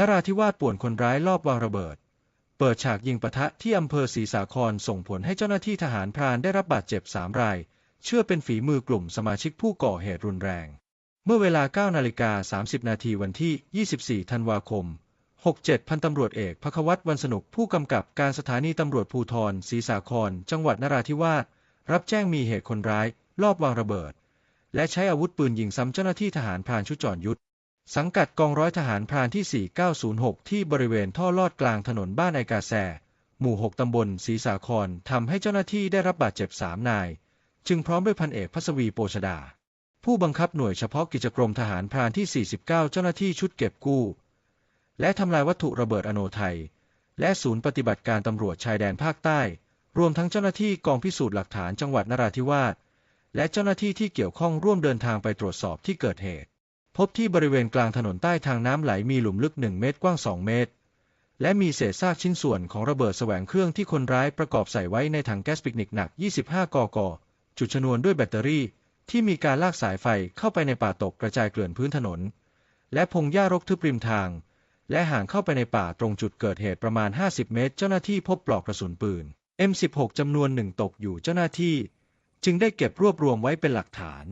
นราธิวาสป่วนคนร้ายลอบวางระเบิด เปิดฉากยิงปะทะที่อำเภอศรีสาครส่งผลให้เจ้าหน้าที่ทหารพรานได้รับบาดเจ็บ3ราย เชื่อเป็นฝีมือกลุ่มสมาชิกผู้ก่อเหตุรุนแรง เมื่อเวลา9นาฬิกา30 นาทีวันที่ 24 ธันวาคม 67 พันตำรวจเอกพควัตวันสนุกผู้กำกับการสถานีตำรวจภูธรศรีสาคร จังหวัดนราธิวาสรับแจ้งมีเหตุคนร้าย ลอบวางระเบิด และใช้อาวุธปืนยิงซ้ำเจ้าหน้าที่ทหารพรานชุดจรยุทธ สังกัดกองร้อยทหารพรานที่ 4906 ที่บริเวณท่อลอดกลางถนนบ้านไอกาแซ หมู่ 6 ตำบลศรีสาครทำให้เจ้าหน้าที่ได้รับบาดเจ็บ 3 นาย จึงพร้อมด้วยพันเอกพัศวีโปชดา ผู้บังคับหน่วยเฉพาะกิจกรมทหารพรานที่ 49 เจ้าหน้าที่ชุดเก็บกู้ และทำลายวัตถุระเบิดอโนไทย และศูนย์ปฏิบัติการตำรวจชายแดนภาคใต้ รวมทั้งเจ้าหน้าที่กองพิสูจน์หลักฐานจังหวัดนราธิวาสและเจ้าหน้าที่ที่เกี่ยวข้องร่วมเดินทางไปตรวจสอบที่เกิดเหตุ พบที่บริเวณกลางถนนใต้ทางน้ำไหลมีหลุมลึก 1 เมตรกว้าง 2 เมตร และมีเศษซากชิ้นส่วนของระเบิดแสวงเครื่องที่คนร้ายประกอบใส่ไว้ในถังแก๊สปิกนิกหนัก 25 กก จุดชนวนด้วยแบตเตอรี่ ที่มีการลากสายไฟเข้าไปในป่าตกกระจายเกลื่อนพื้นถนน และพงหญ้ารกทึบริมทาง และห่างเข้าไปในป่าตรงจุดเกิดเหตุประมาณ 50 เมตร เจ้าหน้าที่พบปลอกกระสุนปืน M16 จำนวนหนึ่งตกอยู่เจ้าหน้าที่ จึงได้เก็บรวบรวมไว้เป็นหลักฐาน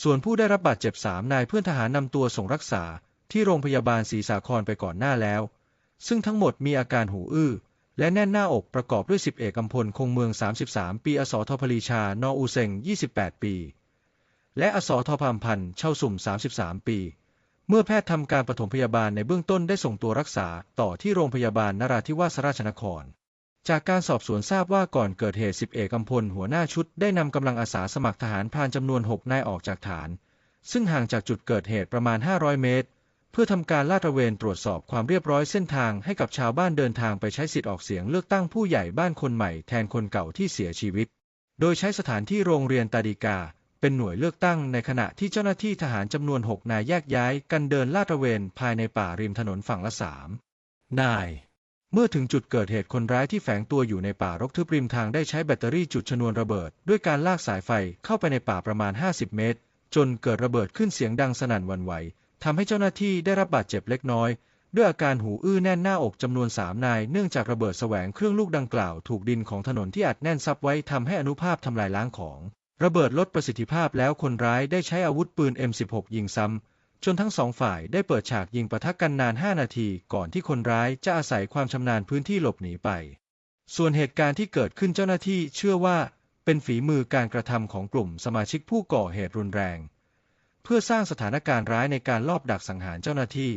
ส่วนผู้ได้รับบาดเจ็บสามนายเพื่อนทหารนำตัวส่งรักษาที่โรงพยาบาลศรีสาครไปก่อนหน้าแล้ว ซึ่งทั้งหมดมีอาการหูอื้อ และแน่นหน้าอกประกอบด้วย10เอกกำพลคงเมือง 33 ปีอสทพลีชานออูเซง 28 ปี และอสทพามพันธ์เช่าสุ่ม 33 ปี เมื่อแพทย์ทำการปฐมพยาบาลในเบื้องต้นได้ส่งตัวรักษาต่อที่โรงพยาบาลนราธิวาสราชนคร จากการสอบสวนทราบว่าก่อนเกิดเหตุ10เอกกำพลหัวหน้าชุดได้นำกำลังอาสาสมัครทหารพรานจำนวน 6 นายออกจากฐาน ซึ่งห่างจากจุดเกิดเหตุประมาณ 500 เมตร เพื่อทำการลาดตระเวนตรวจสอบความเรียบร้อยเส้นทางให้กับชาวบ้านเดินทางไปใช้สิทธิ์ออกเสียงเลือกตั้งผู้ใหญ่บ้านคนใหม่แทนคนเก่าที่เสียชีวิต โดยใช้สถานที่โรงเรียนตาดีกา เป็นหน่วยเลือกตั้งในขณะที่เจ้าหน้าที่ทหารจำนวน 6 นายแยกย้ายกันเดินลาดตระเวนภายในป่าริมถนนฝั่งละสามนาย เมื่อถึงจุดเกิดเหตุคนร้ายที่แฝงตัวอยู่ในป่ารกทึบริมทางได้ใช้แบตเตอรี่จุดชนวนระเบิด ด้วยการลากสายไฟเข้าไปในป่าประมาณ 50 เมตร จนเกิดระเบิดขึ้นเสียงดังสนั่นวันไหวทำให้เจ้าหน้าที่ได้รับบาดเจ็บเล็กน้อย ด้วยอาการหูอื้อแน่นหน้าอกจำนวนสามนาย เนื่องจากระเบิดแสวงเครื่องลูกดังกล่าวถูกดินของถนนที่อัดแน่นซับไว้ทำให้อนุภาพทำลายล้างของ ระเบิดลดประสิทธิภาพแล้วคนร้ายได้ใช้อาวุธปืน M16 ยิงซ้ำ จนทั้งสองฝ่ายได้เปิดฉากยิงปะทะกันนาน 5 นาทีก่อนที่คนร้ายจะอาศัยความชำนาญพื้นที่หลบหนีไป ส่วนเหตุการณ์ที่เกิดขึ้นเจ้าหน้าที่เชื่อว่าเป็นฝีมือการกระทำของกลุ่มสมาชิกผู้ก่อเหตุรุนแรง เพื่อสร้างสถานการณ์ร้ายในการลอบดักสังหารเจ้าหน้าที่